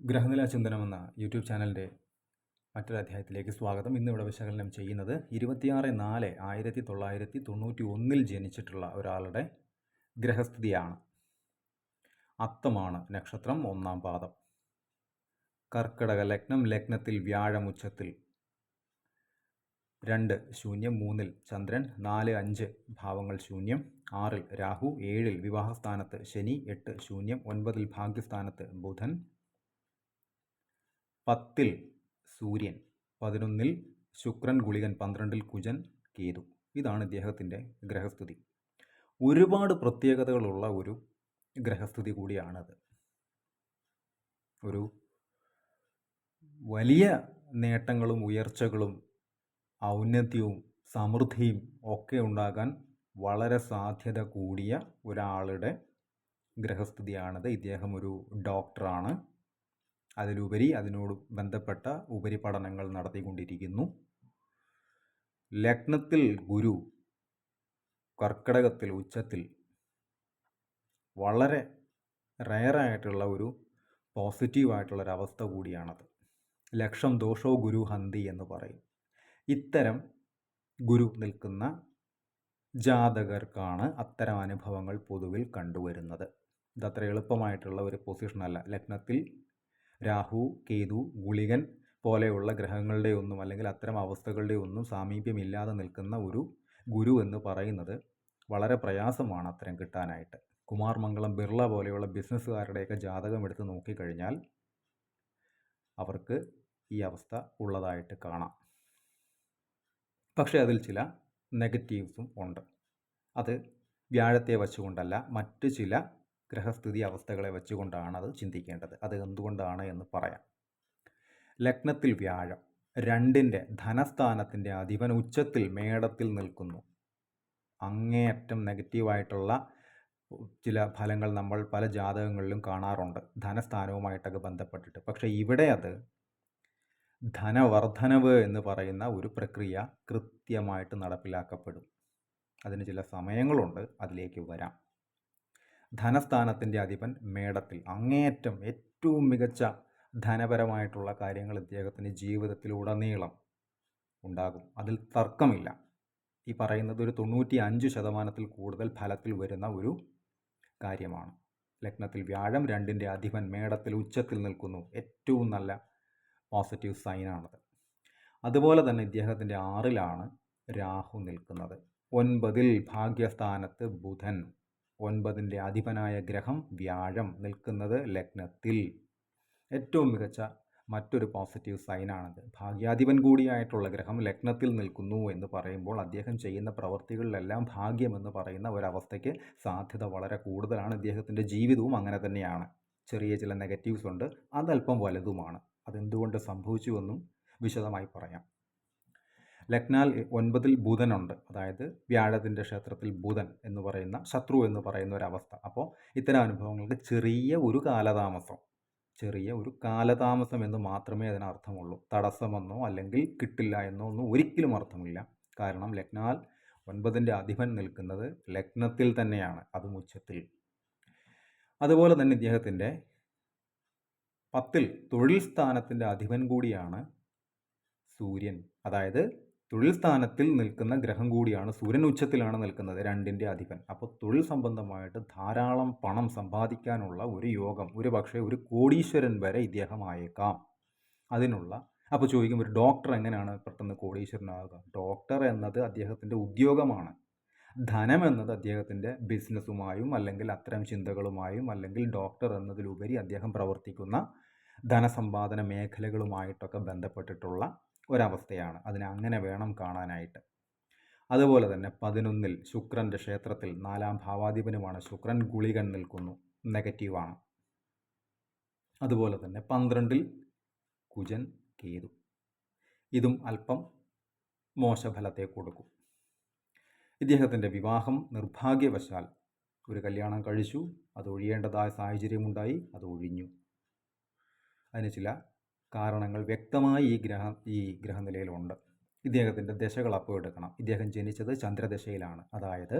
ഗ്രഹനില ചിന്തനം എന്ന യൂട്യൂബ് ചാനലിന്റെ മറ്റൊരു അധ്യായത്തിലേക്ക് സ്വാഗതം. ഇന്ന് ഇവിടെ വിശകലനം ചെയ്യുന്നത് ഇരുപത്തിയാറ് നാല് ആയിരത്തി തൊള്ളായിരത്തി തൊണ്ണൂറ്റി ഒന്നിൽ ജനിച്ചിട്ടുള്ള ഒരാളുടെ ഗ്രഹസ്ഥിതിയാണ്. അത്തമാണ് നക്ഷത്രം ഒന്നാം പാദം. കർക്കിടക ലഗ്നം ലഗ്നത്തിൽ വ്യാഴമുച്ചത്തിൽ രണ്ട് ശൂന്യം മൂന്നിൽ ചന്ദ്രൻ നാല് അഞ്ച് ഭാവങ്ങൾ ശൂന്യം ആറിൽ രാഹു ഏഴിൽ വിവാഹസ്ഥാനത്ത് ശനി എട്ട് ശൂന്യം ഒൻപതിൽ ഭാഗ്യസ്ഥാനത്ത് ബുധൻ പത്തിൽ സൂര്യൻ പതിനൊന്നിൽ ശുക്രൻ ഗുളികൻ പന്ത്രണ്ടിൽ കുജൻ കേതു. ഇതാണ് ഇദ്ദേഹത്തിന്റെ ഗ്രഹസ്ഥിതി. ഒരുപാട് പ്രത്യേകതകളുള്ള ഒരു ഗ്രഹസ്ഥിതി കൂടിയാണത്. ഒരു വലിയ നേട്ടങ്ങളും ഉയർച്ചകളും ഔന്നത്യവും സമൃദ്ധിയും ഒക്കെ ഉണ്ടാകാൻ വളരെ സാധ്യത കൂടിയ ഒരാളുടെ ഗ്രഹസ്ഥിതിയാണത്. ഇദ്ദേഹം ഒരു ഡോക്ടറാണ്. അതിലുപരി അതിനോട് ബന്ധപ്പെട്ട ഉപരിപഠനങ്ങൾ നടത്തിക്കൊണ്ടിരിക്കുന്നു. ലഗ്നത്തിൽ ഗുരു കർക്കിടകത്തിൽ ഉച്ചത്തിൽ വളരെ റയറായിട്ടുള്ള ഒരു പോസിറ്റീവായിട്ടുള്ളൊരവസ്ഥ കൂടിയാണത്. ലക്ഷം ദോഷോ ഗുരു ഹന്തി എന്ന് പറയും. ഇത്തരം ഗുരു നിൽക്കുന്ന ജാതകർക്കാണ് അത്തരം അനുഭവങ്ങൾ പൊതുവിൽ കണ്ടുവരുന്നത്. ഇതത്ര എളുപ്പമായിട്ടുള്ള ഒരു പൊസിഷനല്ല. ലഗ്നത്തിൽ രാഹു കേതു ഗുളികൻ പോലെയുള്ള ഗ്രഹങ്ങളുടെ ഒന്നും അല്ലെങ്കിൽ അത്തരം അവസ്ഥകളുടെ ഒന്നും സാമീപ്യമില്ലാതെ നിൽക്കുന്ന ഒരു ഗുരു എന്ന് പറയുന്നത് വളരെ പ്രയാസമാണ് അത്തരം കിട്ടാനായിട്ട്. കുമാർ മംഗളം ബിർള പോലെയുള്ള ബിസിനസ്സുകാരുടെയൊക്കെ ജാതകം എടുത്ത് നോക്കിക്കഴിഞ്ഞാൽ അവർക്ക് ഈ അവസ്ഥ ഉള്ളതായിട്ട് കാണാം. പക്ഷേ അതിൽ ചില നെഗറ്റീവ്സും ഉണ്ട്. അത് വ്യാഴത്തെ വച്ചുകൊണ്ടല്ല മറ്റ് ചില ഗ്രഹസ്ഥിതി അവസ്ഥകളെ വെച്ചുകൊണ്ടാണ് അത് ചിന്തിക്കേണ്ടത്. അത് എന്തുകൊണ്ടാണ് എന്ന് പറയാം. ലഗ്നത്തിൽ വ്യാഴം. രണ്ടിന്റെ ധനസ്ഥാനത്തിന്റെ അധിപൻ ഉച്ചത്തിൽ മേടത്തിൽ നിൽക്കുന്നു. അങ്ങേയറ്റം നെഗറ്റീവായിട്ടുള്ള ചില ഫലങ്ങൾ നമ്മൾ പല ജാതകങ്ങളിലും കാണാറുണ്ട്. ധനസ്ഥാനവുമായിട്ടൊക്കെ ബന്ധപ്പെട്ടിട്ട്. പക്ഷേ ഇവിടെ അത് ധനവർദ്ധനവ് എന്ന് പറയുന്ന ഒരു പ്രക്രിയ കൃത്യമായിട്ട് നടപ്പിലാക്കപ്പെടും. അതിന് ചില സമയങ്ങളുണ്ട്. അതിലേക്ക് വരാം. ധനസ്ഥാനത്തിന്റെ അധിപൻ മേടത്തിൽ. അങ്ങേയറ്റം ഏറ്റവും മികച്ച ധനപരമായിട്ടുള്ള കാര്യങ്ങൾ ഇദ്ദേഹത്തിന്റെ ജീവിതത്തിലുടനീളം ഉണ്ടാകും. അതിൽ തർക്കമില്ല. ഈ പറയുന്നത് ഒരു തൊണ്ണൂറ്റി അഞ്ച് ശതമാനത്തിൽ കൂടുതൽ ഫലത്തിൽ വരുന്ന ഒരു കാര്യമാണ്. ലഗ്നത്തിൽ വ്യാഴം രണ്ടിന്റെ അധിപൻ മേടത്തിൽ ഉച്ചത്തിൽ നിൽക്കുന്നു. ഏറ്റവും നല്ല പോസിറ്റീവ് സൈനാണത്. അതുപോലെ തന്നെ ഇദ്ദേഹത്തിന്റെ ആറിലാണ് രാഹു നിൽക്കുന്നത്. ഒൻപതിൽ ഭാഗ്യസ്ഥാനത്ത് ബുധൻ ഒൻപതിന്റെ അധിപനായ ഗ്രഹം വ്യാഴം നിൽക്കുന്നത് ലഗ്നത്തിൽ. ഏറ്റവും മികച്ച മറ്റൊരു പോസിറ്റീവ് സൈനാണത് ഭാഗ്യാധിപൻ കൂടിയായിട്ടുള്ള ഗ്രഹം ലഗ്നത്തിൽ നിൽക്കുന്നു എന്ന് പറയുമ്പോൾ അദ്ദേഹം ചെയ്യുന്ന പ്രവൃത്തികളിലെല്ലാം ഭാഗ്യമെന്ന് പറയുന്ന ഒരവസ്ഥയ്ക്ക് സാധ്യത വളരെ കൂടുതലാണ്. ഇദ്ദേഹത്തിന്റെ ജീവിതവും അങ്ങനെ തന്നെയാണ്. ചെറിയ ചില നെഗറ്റീവ്സ് ഉണ്ട്. അതല്പം വലുതുമാണ്. അതെന്തുകൊണ്ട് സംഭവിച്ചുവെന്നും വിശദമായി പറയാം. ലഗ്നാൽ ഒൻപതിൽ ബുധനുണ്ട്. അതായത് വ്യാഴത്തിന്റെ ക്ഷേത്രത്തിൽ ബുധൻ എന്ന് പറയുന്ന ശത്രു എന്ന് പറയുന്ന ഒരവസ്ഥ. അപ്പോൾ ഇത്തരം അനുഭവങ്ങൾക്ക് ചെറിയ ഒരു കാലതാമസം ചെറിയ ഒരു കാലതാമസം എന്ന് മാത്രമേ അതിനർത്ഥമുള്ളൂ. തടസ്സമെന്നോ അല്ലെങ്കിൽ കിട്ടില്ല എന്നോ ഒന്നും ഒരിക്കലും അർത്ഥമില്ല. കാരണം ലഗ്നാൽ ഒൻപതിന്റെ അധിപൻ നിൽക്കുന്നത് ലഗ്നത്തിൽ തന്നെയാണ് അതും ഉച്ചത്തിൽ. അതുപോലെ തന്നെ ഇദ്ദേഹത്തിന്റെ പത്തിൽ തൊഴിൽ സ്ഥാനത്തിന്റെ അധിപൻ കൂടിയാണ് സൂര്യൻ. അതായത് തൊഴിൽ സ്ഥാനത്തിൽ നിൽക്കുന്ന ഗ്രഹം കൂടിയാണ് സൂര്യൻ ഉച്ചത്തിലാണ് നിൽക്കുന്നത് രണ്ടിന്റെ അധിപൻ. അപ്പോൾ തൊഴിൽ സംബന്ധമായിട്ട് ധാരാളം പണം സമ്പാദിക്കാനുള്ള ഒരു യോഗം ഒരു പക്ഷേ ഒരു കോടീശ്വരൻ വരെ ഇദ്ദേഹം ആയേക്കാം. അതിനുള്ള അപ്പോൾ ചോദിക്കും ഒരു ഡോക്ടർ എങ്ങനെയാണ് പെട്ടെന്ന് കോടീശ്വരനാകുക ഡോക്ടർ എന്നത് അദ്ദേഹത്തിന്റെ ഉദ്യോഗമാണ്. ധനം എന്നത് അദ്ദേഹത്തിന്റെ ബിസിനസ്സുമായും അല്ലെങ്കിൽ അത്തരം ചിന്തകളുമായും അല്ലെങ്കിൽ ഡോക്ടർ എന്നതിലുപരി അദ്ദേഹം പ്രവർത്തിക്കുന്ന ധനസമ്പാദന മേഖലകളുമായിട്ടൊക്കെ ബന്ധപ്പെട്ടിട്ടുള്ള ഒരവസ്ഥയാണ്. അതിനെ അങ്ങനെ വേണം കാണാനായിട്ട്. അതുപോലെ തന്നെ പതിനൊന്നിൽ ശുക്രന്റെ ക്ഷേത്രത്തിൽ നാലാം ഭാവാധിപനുമാണ് ശുക്രൻ ഗുളികൻ നിൽക്കുന്നു. നെഗറ്റീവാണ് അതുപോലെ തന്നെ പന്ത്രണ്ടിൽ കുജൻ കേതു. ഇതും അല്പം മോശഫലത്തെ കൊടുക്കും. ഇദ്ദേഹത്തിന്റെ വിവാഹം നിർഭാഗ്യവശാൽ ഒരു കല്യാണം കഴിച്ചു. അത് ഒഴിയേണ്ടതായ സാഹചര്യമുണ്ടായി. അത് ഒഴിഞ്ഞു. അതിന് ചില കാരണങ്ങൾ വ്യക്തമായി ഈ ഗ്രഹ ഈ ഗ്രഹനിലയിലുണ്ട്. ഇദ്ദേഹത്തിന്റെ ദശകൾ അപ്പോൾ എടുക്കണം. ഇദ്ദേഹം ജനിച്ചത് ചന്ദ്രദശയിലാണ്. അതായത്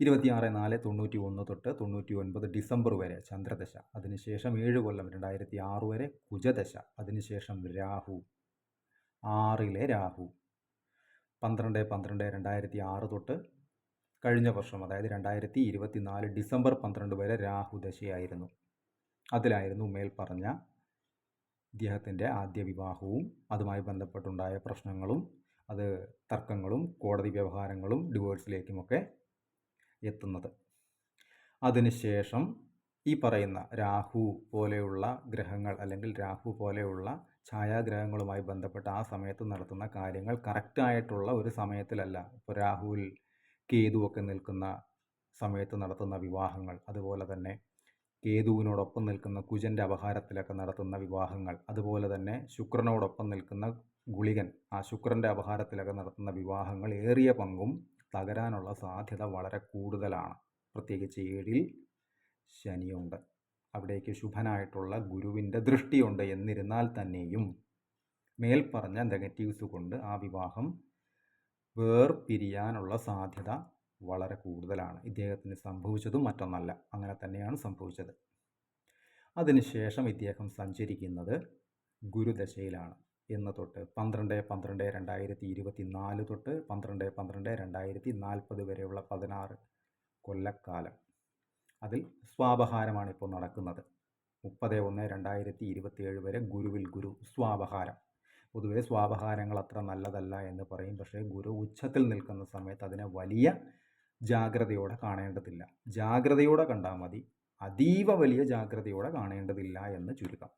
ഇരുപത്തിയാറ് നാല് തൊണ്ണൂറ്റി ഒന്ന് തൊട്ട് തൊണ്ണൂറ്റി ഒൻപത് ഡിസംബർ വരെ ചന്ദ്രദശ. അതിനുശേഷം ഏഴ് കൊല്ലം രണ്ടായിരത്തി ആറ് വരെ കുജദശ. അതിനുശേഷം രാഹു. ആറിലെ രാഹു. പന്ത്രണ്ട് പന്ത്രണ്ട് രണ്ടായിരത്തി ആറ് തൊട്ട് കഴിഞ്ഞ വർഷം അതായത് രണ്ടായിരത്തി ഇരുപത്തി നാല് ഡിസംബർ പന്ത്രണ്ട് വരെ രാഹുദശയായിരുന്നു അതിലായിരുന്നു മേൽ പറഞ്ഞ ഇദ്ദേഹത്തിന്റെ ആദ്യ വിവാഹവും അതുമായി ബന്ധപ്പെട്ടുണ്ടായ പ്രശ്നങ്ങളും അത് തർക്കങ്ങളും കോടതി വ്യവഹാരങ്ങളും ഡിവോഴ്സിലേക്കുമൊക്കെ എത്തുന്നത്. അതിനുശേഷം ഈ പറയുന്ന രാഹു പോലെയുള്ള ഗ്രഹങ്ങൾ അല്ലെങ്കിൽ രാഹു പോലെയുള്ള ഛായാഗ്രഹങ്ങളുമായി ബന്ധപ്പെട്ട് ആ സമയത്ത് നടത്തുന്ന കാര്യങ്ങൾ കറക്റ്റായിട്ടുള്ള ഒരു സമയത്തിലല്ല. ഇപ്പോൾ രാഹുവിൽ കേതുവൊക്കെ നിൽക്കുന്ന സമയത്ത് നടത്തുന്ന വിവാഹങ്ങൾ അതുപോലെ തന്നെ കേതുവിനോടൊപ്പം നിൽക്കുന്ന കുജന്റെ അപഹാരത്തിലൊക്കെ നടത്തുന്ന വിവാഹങ്ങൾ. അതുപോലെ തന്നെ ശുക്രനോടൊപ്പം നിൽക്കുന്ന ഗുളികൻ ആ ശുക്രന്റെ അപഹാരത്തിലൊക്കെ നടത്തുന്ന വിവാഹങ്ങൾ ഏറിയ പങ്കും തകരാനുള്ള സാധ്യത വളരെ കൂടുതലാണ്. പ്രത്യേകിച്ച് ഏഴിൽ ശനിയുണ്ട്. അവിടേക്ക് ശുഭനായിട്ടുള്ള ഗുരുവിന്റെ ദൃഷ്ടിയുണ്ട് എന്നിരുന്നാൽ തന്നെയും മേൽപ്പറഞ്ഞ നെഗറ്റീവ്സ് കൊണ്ട് ആ വിവാഹം വേർപിരിയാനുള്ള സാധ്യത വളരെ കൂടുതലാണ്. ഇദ്ദേഹത്തിന് സംഭവിച്ചതും മറ്റൊന്നല്ല. അങ്ങനെ തന്നെയാണ് സംഭവിച്ചത്. അതിനുശേഷം ഇദ്ദേഹം സഞ്ചരിക്കുന്നത് ഗുരുദശയിലാണ്. എന്ന് തൊട്ട് പന്ത്രണ്ട് പന്ത്രണ്ട് രണ്ടായിരത്തി ഇരുപത്തി നാല് തൊട്ട് പന്ത്രണ്ട് പന്ത്രണ്ട് രണ്ടായിരത്തി നാൽപ്പത് വരെയുള്ള പതിനാറ് കൊല്ലക്കാലം. അതിൽ സ്വാപഹാരമാണ് ഇപ്പോൾ നടക്കുന്നത്. മുപ്പത് ഒന്ന് രണ്ടായിരത്തി ഇരുപത്തിയേഴ് വരെ ഗുരുവിൽ ഗുരു സ്വാപഹാരം. പൊതുവേ സ്വാപഹാരങ്ങൾ അത്ര നല്ലതല്ല എന്ന് പറയും. പക്ഷേ ഗുരു ഉച്ചത്തിൽ നിൽക്കുന്ന സമയത്ത് അതിനെ വലിയ ജാഗ്രതയോടെ കാണേണ്ടതില്ല. ജാഗ്രതയോടെ കണ്ടാൽ മതി. അതീവ വലിയ ജാഗ്രതയോടെ കാണേണ്ടതില്ല എന്ന് ചുരുക്കം.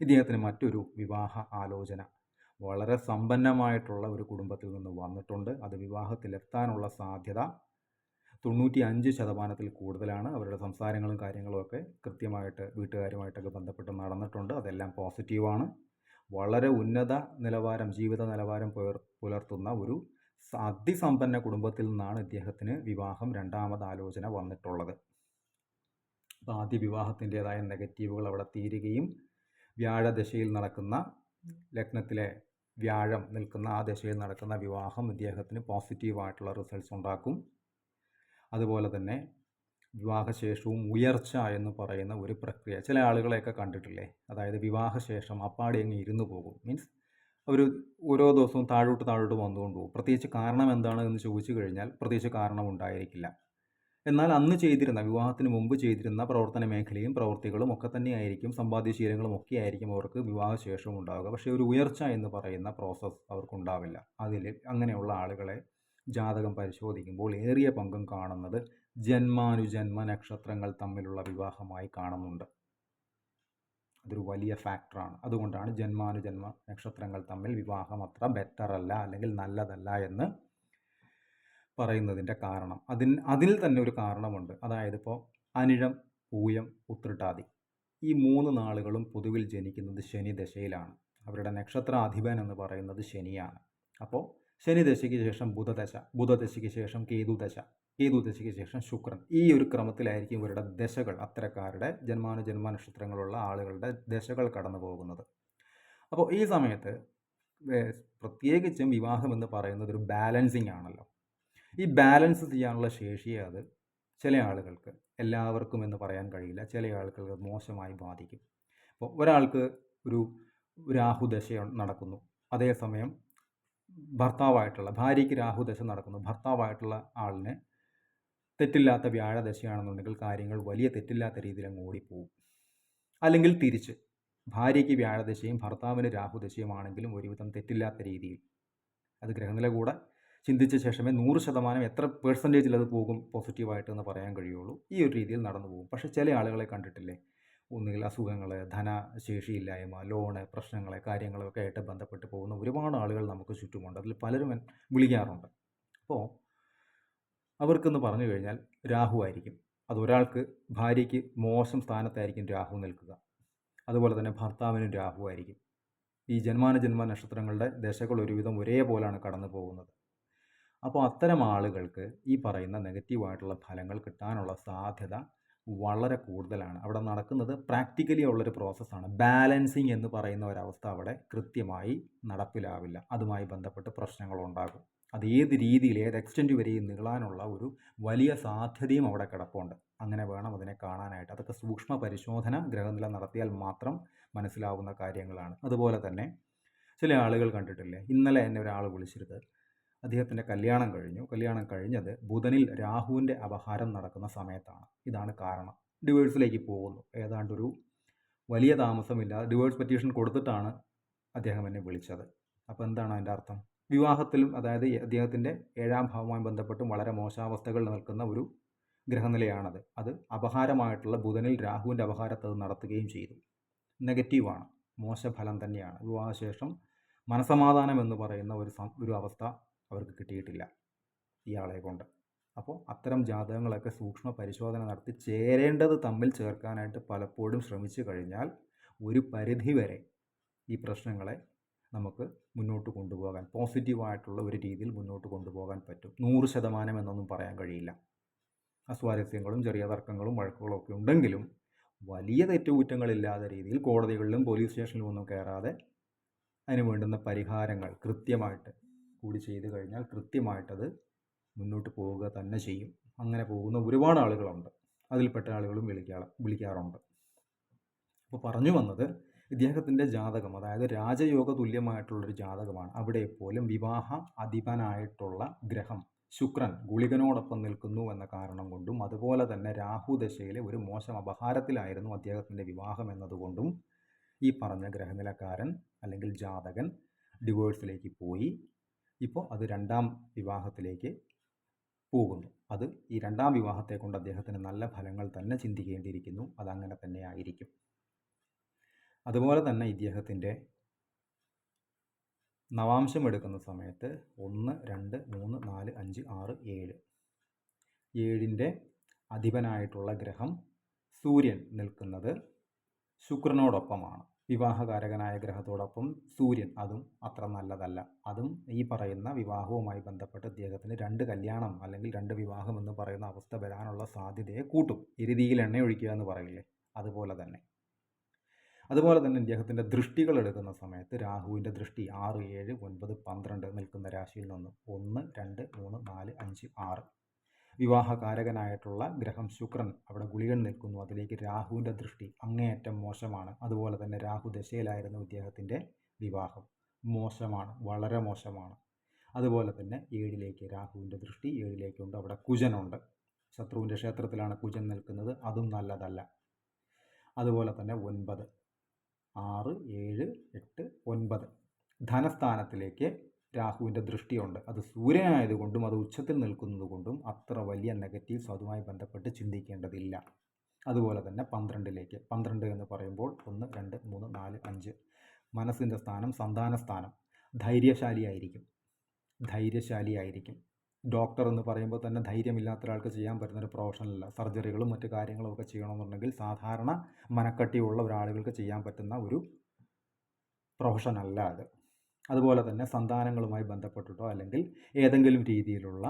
ഇദ്ദേഹത്തിന് മറ്റൊരു വിവാഹ ആലോചന. വളരെ സമ്പന്നമായിട്ടുള്ള ഒരു കുടുംബത്തിൽ നിന്ന് വന്നിട്ടുണ്ട്. അത് വിവാഹത്തിലെത്താനുള്ള സാധ്യത തൊണ്ണൂറ്റി അഞ്ച് ശതമാനത്തിൽ കൂടുതലാണ്. അവരുടെ സംസാരങ്ങളും കാര്യങ്ങളും ഒക്കെ കൃത്യമായിട്ട് വീട്ടുകാരുമായിട്ടൊക്കെ ബന്ധപ്പെട്ട് നടന്നിട്ടുണ്ട്. അതെല്ലാം പോസിറ്റീവാണ്. വളരെ ഉന്നത നിലവാരം ജീവിത നിലവാരം പുലർ പുലർത്തുന്ന ഒരു അതിസമ്പന്ന കുടുംബത്തിൽ നിന്നാണ് ഇദ്ദേഹത്തിന് വിവാഹം രണ്ടാമത് ആലോചന വന്നിട്ടുള്ളത്. അപ്പോൾ ആദ്യ വിവാഹത്തിന്റെതായ നെഗറ്റീവുകൾ അവിടെ തീരുകയും വ്യാഴദശയിൽ നടക്കുന്ന ലഗ്നത്തിലെ വ്യാഴം നിൽക്കുന്ന ആ ദശയിൽ നടക്കുന്ന വിവാഹം ഇദ്ദേഹത്തിന് പോസിറ്റീവായിട്ടുള്ള റിസൾട്ട്സ് ഉണ്ടാക്കും. അതുപോലെ തന്നെ വിവാഹശേഷവും ഉയർച്ച എന്ന് പറയുന്ന ഒരു പ്രക്രിയ. ചില ആളുകളെയൊക്കെ കണ്ടിട്ടില്ലേ? അതായത് വിവാഹശേഷം അപ്പാടെ അങ്ങ് ഇരുന്നു പോകും. മീൻസ് അവർ ഓരോ ദിവസവും താഴോട്ട് താഴോട്ട് വന്നുകൊണ്ട് പോകും. പ്രത്യേകിച്ച് കാരണം എന്താണ് എന്ന് ചോദിച്ചു കഴിഞ്ഞാൽ പ്രത്യേകിച്ച് കാരണം ഉണ്ടായിരിക്കില്ല. എന്നാൽ അന്ന് ചെയ്തിരുന്ന വിവാഹത്തിന് മുമ്പ് ചെയ്തിരുന്ന പ്രവർത്തന മേഖലയും പ്രവൃത്തികളും ഒക്കെ തന്നെയായിരിക്കും സമ്പാദ്യശീലങ്ങളും ഒക്കെ ആയിരിക്കും അവർക്ക് വിവാഹശേഷം ഉണ്ടാവുക. പക്ഷേ ഒരു ഉയർച്ച എന്ന് പറയുന്ന പ്രോസസ്സ് അവർക്കുണ്ടാവില്ല അതിൽ അങ്ങനെയുള്ള ആളുകളെ ജാതകം പരിശോധിക്കുമ്പോൾ ഏറിയ പങ്കും കാണുന്നത് ജന്മാനുജന്മ നക്ഷത്രങ്ങൾ തമ്മിലുള്ള വിവാഹമായി കാണുന്നുണ്ട്. അതൊരു വലിയ ഫാക്ടറാണ് അതുകൊണ്ടാണ് ജന്മാനുജന്മ നക്ഷത്രങ്ങൾ തമ്മിൽ വിവാഹം അത്ര ബെറ്റർ അല്ല അല്ലെങ്കിൽ നല്ലതല്ല എന്ന് പറയുന്നതിന്റെ കാരണം. അതിന് അതിൽ തന്നെ ഒരു കാരണമുണ്ട്. അതായത് ഇപ്പോൾ അനിഴം പൂയം ഉത്രട്ടാതി ഈ മൂന്ന് നാളുകളും പൊതുവിൽ ജനിക്കുന്നത് ശനി ദശയിലാണ്. അവരുടെ നക്ഷത്രാധിപൻ എന്ന് പറയുന്നത് ശനിയാണ്. അപ്പോൾ ശനിദശയ്ക്ക് ശേഷം ബുധദശ ബുധദശയ്ക്ക് ശേഷം കേതുദശ കേതുദശയ്ക്ക് ശേഷം ശുക്രൻ. ഈ ഒരു ക്രമത്തിലായിരിക്കും ഇവരുടെ ദശകൾ അത്തരക്കാരുടെ ജന്മാനുജന്മ നക്ഷത്രങ്ങളുള്ള ആളുകളുടെ ദശകൾ കടന്നു പോകുന്നത്. അപ്പോൾ ഈ സമയത്ത് പ്രത്യേകിച്ചും വിവാഹം എന്ന് പറയുന്നത് ഒരു ബാലൻസിങ് ആണല്ലോ. ഈ ബാലൻസ് ചെയ്യാനുള്ള ശേഷിയെ അത് ചില ആളുകൾക്ക് എല്ലാവർക്കും എന്ന് പറയാൻ കഴിയില്ല ചില ആളുകൾക്ക് മോശമായി ബാധിക്കും. അപ്പോൾ ഒരാൾക്ക് ഒരു രാഹുദശ നടക്കുന്നു. അതേസമയം ഭർത്താവായിട്ടുള്ള ഭാര്യയ്ക്ക് രാഹുദശ നടക്കുന്നു. ഭർത്താവായിട്ടുള്ള ആളിന് തെറ്റില്ലാത്ത വ്യാഴദശയാണെന്നുണ്ടെങ്കിൽ കാര്യങ്ങൾ വലിയ തെറ്റില്ലാത്ത രീതിയിൽ അങ്ങ് ഓടിപ്പോവും. അല്ലെങ്കിൽ തിരിച്ച്. ഭാര്യയ്ക്ക് വ്യാഴദശയും ഭർത്താവിന് രാഹുദശയുമാണെങ്കിലും ഒരുവിധം തെറ്റില്ലാത്ത രീതിയിൽ. അത് ഗ്രഹനില കൂടെ ചിന്തിച്ച ശേഷമേ നൂറ് ശതമാനം എത്ര പേഴ്സന്റേജിൽ അത് പോകും പോസിറ്റീവായിട്ട് എന്ന് പറയാൻ കഴിയുള്ളൂ. ഈ ഒരു രീതിയിൽ നടന്നു പോകും. പക്ഷേ ചില ആളുകളെ കണ്ടിട്ടില്ലേ? ഒന്നുകിൽ അസുഖങ്ങൾ ധനശേഷിയില്ലായ്മ ലോണ് പ്രശ്നങ്ങൾ കാര്യങ്ങളൊക്കെ ആയിട്ട് ബന്ധപ്പെട്ട് പോകുന്ന ഒരുപാട് ആളുകൾ നമുക്ക് ചുറ്റുമുണ്ട്. അതിൽ പലരും വിളിക്കാറുണ്ട്. അപ്പോൾ അവർക്കെന്ന് പറഞ്ഞു കഴിഞ്ഞാൽ രാഹു ആയിരിക്കും. അതൊരാൾക്ക് ഭാര്യയ്ക്ക് മോശം സ്ഥാനത്തായിരിക്കും രാഹു നിൽക്കുക. അതുപോലെ തന്നെ ഭർത്താവിനും രാഹു ആയിരിക്കും. ഈ ജന്മാനുജന്മ നക്ഷത്രങ്ങളുടെ ദശകൾ ഒരുവിധം ഒരേപോലെയാണ് കടന്നു പോകുന്നത്. അപ്പോൾ അത്തരം ആളുകൾക്ക് ഈ പറയുന്ന നെഗറ്റീവായിട്ടുള്ള ഫലങ്ങൾ കിട്ടാനുള്ള സാധ്യത വളരെ കൂടുതലാണ്. അവിടെ നടക്കുന്നത് പ്രാക്ടിക്കലി ഉള്ളൊരു പ്രോസസ്സാണ് ബാലൻസിങ് എന്ന് പറയുന്ന ഒരവസ്ഥ അവിടെ കൃത്യമായി നടപ്പിലാവില്ല. അതുമായി ബന്ധപ്പെട്ട് പ്രശ്നങ്ങളുണ്ടാകും അത് ഏത് രീതിയിൽ ഏത് എക്സ്റ്റെന്റ് വരെയും നീളാനുള്ള ഒരു വലിയ സാധ്യതയും അവിടെ കിടപ്പുണ്ട്. അങ്ങനെ വേണം അതിനെ കാണാനായിട്ട്. അതൊക്കെ സൂക്ഷ്മ പരിശോധന ഗ്രഹനില നടത്തിയാൽ മാത്രം മനസ്സിലാവുന്ന കാര്യങ്ങളാണ്. അതുപോലെ തന്നെ ചില ആളുകൾ കണ്ടിട്ടില്ലേ? ഇന്നലെ എന്നെ ഒരാൾ വിളിച്ചിരുത് അദ്ദേഹത്തിന്റെ കല്യാണം കഴിഞ്ഞു. കല്യാണം കഴിഞ്ഞത് ബുധനിൽ രാഹുവിന്റെ അപഹാരം നടക്കുന്ന സമയത്താണ്. ഇതാണ് കാരണം. ഡിവേഴ്സിലേക്ക് പോകുന്നു. ഏതാണ്ടൊരു വലിയ താമസമില്ലാതെ ഡിവേഴ്സ് പെറ്റീഷൻ കൊടുത്തിട്ടാണ് അദ്ദേഹം എന്നെ വിളിച്ചത്. അപ്പോൾ എന്താണ് അതിന്റെ അർത്ഥം? വിവാഹത്തിലും അതായത് അദ്ദേഹത്തിന്റെ ഏഴാം ഭാവവുമായി ബന്ധപ്പെട്ടും വളരെ മോശാവസ്ഥകൾ നിൽക്കുന്ന ഒരു ഗ്രഹനിലയാണത്. അത് അപഹാരമായിട്ടുള്ള ബുധനിൽ രാഹുവിന്റെ അപഹാരത്തെ അത് നടത്തുകയും ചെയ്തു. നെഗറ്റീവാണ്. മോശഫലം തന്നെയാണ്. വിവാഹശേഷം മനസമാധാനം എന്ന് പറയുന്ന ഒരു ഒരു അവസ്ഥ അവർക്ക് കിട്ടിയിട്ടില്ല ഇയാളെ കൊണ്ട്. അപ്പോൾ അത്തരം ജാതകങ്ങളൊക്കെ സൂക്ഷ്മ പരിശോധന നടത്തി ചേരേണ്ടത് തമ്മിൽ ചേർക്കാനായിട്ട് പലപ്പോഴും ശ്രമിച്ചു കഴിഞ്ഞാൽ ഒരു പരിധി വരെ ഈ പ്രശ്നങ്ങളെ നമുക്ക് മുന്നോട്ട് കൊണ്ടുപോകാൻ പോസിറ്റീവായിട്ടുള്ള ഒരു രീതിയിൽ മുന്നോട്ട് കൊണ്ടുപോകാൻ പറ്റും. നൂറ് ശതമാനം എന്നൊന്നും പറയാൻ കഴിയില്ല. അസ്വാരസ്യങ്ങളും ചെറിയ തർക്കങ്ങളും വഴക്കുകളും ഒക്കെ ഉണ്ടെങ്കിലും വലിയ തെറ്റുകുറ്റങ്ങളില്ലാത്ത രീതിയിൽ കോടതികളിലും പോലീസ് സ്റ്റേഷനിലും ഒന്നും കയറാതെ അതിന് വേണ്ടുന്ന പരിഹാരങ്ങൾ കൃത്യമായിട്ട് കൂടി ചെയ്തു കഴിഞ്ഞാൽ കൃത്യമായിട്ടത് മുന്നോട്ട് പോവുക തന്നെ ചെയ്യും. അങ്ങനെ പോകുന്ന ഒരുപാട് ആളുകളുണ്ട്. അതിൽപ്പെട്ട ആളുകളും വിളിക്കാ വിളിക്കാറുണ്ട്. അപ്പോൾ പറഞ്ഞു വന്നത് ഇദ്ദേഹത്തിന്റെ ജാതകം അതായത് രാജയോഗ തുല്യമായിട്ടുള്ളൊരു ജാതകമാണ്. അവിടെ പോലും വിവാഹ അധിപനായിട്ടുള്ള ഗ്രഹം. ശുക്രൻ ഗുളികനോടൊപ്പം നിൽക്കുന്നു എന്ന കാരണം കൊണ്ടും അതുപോലെ തന്നെ രാഹു ദശയിലെ ഒരു മോശം അപഹാരത്തിലായിരുന്നു അദ്ദേഹത്തിന്റെ വിവാഹം എന്നതുകൊണ്ടും ഈ പറഞ്ഞ ഗ്രഹനിലക്കാരൻ അല്ലെങ്കിൽ ജാതകൻ ഡിവോഴ്സിലേക്ക് പോയി. ഇപ്പോൾ അത് രണ്ടാം വിവാഹത്തിലേക്ക് പോകുന്നു. അത് ഈ രണ്ടാം വിവാഹത്തെ കൊണ്ട് അദ്ദേഹത്തിന് നല്ല ഫലങ്ങൾ തന്നെ ചിന്തിക്കേണ്ടിയിരിക്കുന്നു. അതങ്ങനെ തന്നെ ആയിരിക്കും. അതുപോലെ തന്നെ ഇദ്ദേഹത്തിന്റെ നവാംശം എടുക്കുന്ന സമയത്ത് ഒന്ന് രണ്ട് മൂന്ന് നാല് അഞ്ച് ആറ് ഏഴ്. ഏഴിന്റെ അധിപനായിട്ടുള്ള ഗ്രഹം സൂര്യൻ നിൽക്കുന്നത് ശുക്രനോടൊപ്പമാണ്. വിവാഹകാരകനായ ഗ്രഹത്തോടൊപ്പം സൂര്യൻ അതും അത്ര നല്ലതല്ല. അതും ഈ പറയുന്ന വിവാഹവുമായി ബന്ധപ്പെട്ട് അദ്ദേഹത്തിന് രണ്ട് കല്യാണം അല്ലെങ്കിൽ രണ്ട് വിവാഹം എന്ന് പറയുന്ന അവസ്ഥ വരാനുള്ള സാധ്യതയെ കൂട്ടും. ഇരുതിയിൽ എണ്ണ ഒഴിക്കുക എന്ന് പറയില്ലേ? അതുപോലെ തന്നെ. അതുപോലെ തന്നെ ഇദ്ദേഹത്തിന്റെ ദൃഷ്ടികൾ എടുക്കുന്ന സമയത്ത് രാഹുവിന്റെ ദൃഷ്ടി ആറ് ഏഴ് ഒൻപത് പന്ത്രണ്ട് നിൽക്കുന്ന രാശിയിൽ നിന്നും ഒന്ന് രണ്ട് മൂന്ന് നാല് അഞ്ച് ആറ്. വിവാഹകാരകനായിട്ടുള്ള ഗ്രഹം ശുക്രൻ അവിടെ ഗുളികൻ നിൽക്കുന്നു. അതിലേക്ക് രാഹുവിന്റെ ദൃഷ്ടി അങ്ങേയറ്റം മോശമാണ്. അതുപോലെ തന്നെ രാഹു ദശയിലായിരുന്നു ഇദ്ദേഹത്തിന്റെ വിവാഹം. മോശമാണ് വളരെ മോശമാണ്. അതുപോലെ തന്നെ ഏഴിലേക്ക് രാഹുവിന്റെ ദൃഷ്ടി ഏഴിലേക്കുണ്ട്. അവിടെ കുജനുണ്ട്. ശത്രുവിന്റെ ക്ഷേത്രത്തിലാണ് കുജൻ നിൽക്കുന്നത്. അതും നല്ലതല്ല. അതുപോലെ തന്നെ ഒൻപത്. ആറ് ഏഴ് എട്ട് ഒൻപത്. ധനസ്ഥാനത്തിലേക്ക് രാഹുവിന്റെ ദൃഷ്ടിയുണ്ട്. അത് സൂര്യനായതുകൊണ്ടും അത് ഉച്ചത്തിൽ നിൽക്കുന്നതുകൊണ്ടും അത്ര വലിയ നെഗറ്റീവ്സ് അതുമായി ബന്ധപ്പെട്ട് ചിന്തിക്കേണ്ടതില്ല. അതുപോലെ തന്നെ പന്ത്രണ്ടിലേക്ക്. പന്ത്രണ്ട് എന്ന് പറയുമ്പോൾ ഒന്ന് രണ്ട് മൂന്ന് നാല് അഞ്ച്. മനസ്സിന്റെ സ്ഥാനം സന്താന സ്ഥാനം ധൈര്യശാലിയായിരിക്കും. ധൈര്യശാലിയായിരിക്കും. ഡോക്ടർ എന്ന് പറയുമ്പോൾ തന്നെ ധൈര്യമില്ലാത്ത ഒരാൾക്ക് ചെയ്യാൻ പറ്റുന്ന ഒരു പ്രൊഫഷനല്ല സർജറികളും മറ്റു കാര്യങ്ങളും ഒക്കെ ചെയ്യണമെന്നുണ്ടെങ്കിൽ സാധാരണ മനക്കട്ടിയുള്ള ഒരാളുകൾക്ക് ചെയ്യാൻ പറ്റുന്ന ഒരു പ്രൊഫഷനല്ല അത്. അതുപോലെ തന്നെ സന്താനങ്ങളുമായി ബന്ധപ്പെട്ടിട്ടോ അല്ലെങ്കിൽ ഏതെങ്കിലും രീതിയിലുള്ള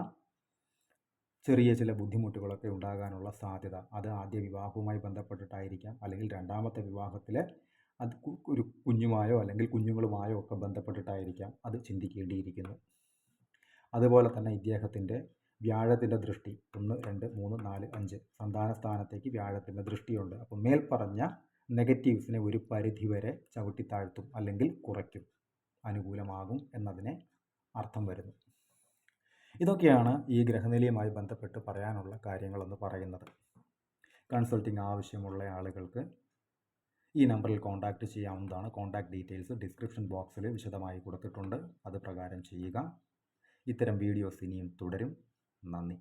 ചെറിയ ചില ബുദ്ധിമുട്ടുകളൊക്കെ ഉണ്ടാകാനുള്ള സാധ്യത അത് ആദ്യ വിവാഹവുമായി ബന്ധപ്പെട്ടിട്ടായിരിക്കാം. അല്ലെങ്കിൽ രണ്ടാമത്തെ വിവാഹത്തിലെ അത് ഒരു കുഞ്ഞുമായോ അല്ലെങ്കിൽ കുഞ്ഞുങ്ങളുമായോ ഒക്കെ ബന്ധപ്പെട്ടിട്ടായിരിക്കാം അത് ചിന്തിക്കേണ്ടിയിരിക്കുന്നു. അതുപോലെ തന്നെ ഇദ്ദേഹത്തിന്റെ വ്യാഴത്തിന്റെ ദൃഷ്ടി ഒന്ന് രണ്ട് മൂന്ന് നാല് അഞ്ച് സന്താന സ്ഥാനത്തേക്ക് വ്യാഴത്തിന്റെ ദൃഷ്ടിയുണ്ട്. അപ്പോൾ മേൽപ്പറഞ്ഞ നെഗറ്റീവ്സിനെ ഒരു പരിധിവരെ ചവിട്ടിത്താഴ്ത്തും അല്ലെങ്കിൽ കുറയ്ക്കും അനുകൂലമാകും എന്നതിനെ അർത്ഥം വരുന്നു. ഇതൊക്കെയാണ് ഈ ഗ്രഹനിലയുമായി ബന്ധപ്പെട്ട് പറയാനുള്ള കാര്യങ്ങളെന്ന് പറയുന്നത്. കൺസൾട്ടിംഗ് ആവശ്യമുള്ള ആളുകൾക്ക് ഈ നമ്പറിൽ കോൺടാക്റ്റ് ചെയ്യാവുന്നതാണ്. കോൺടാക്ട് ഡീറ്റെയിൽസ് ഡിസ്ക്രിപ്ഷൻ ബോക്സിൽ വിശദമായി കൊടുത്തിട്ടുണ്ട്. അത് പ്രകാരം ചെയ്യുക. ഇത്തരം വീഡിയോസ് ഇനിയും തുടരും. നന്ദി.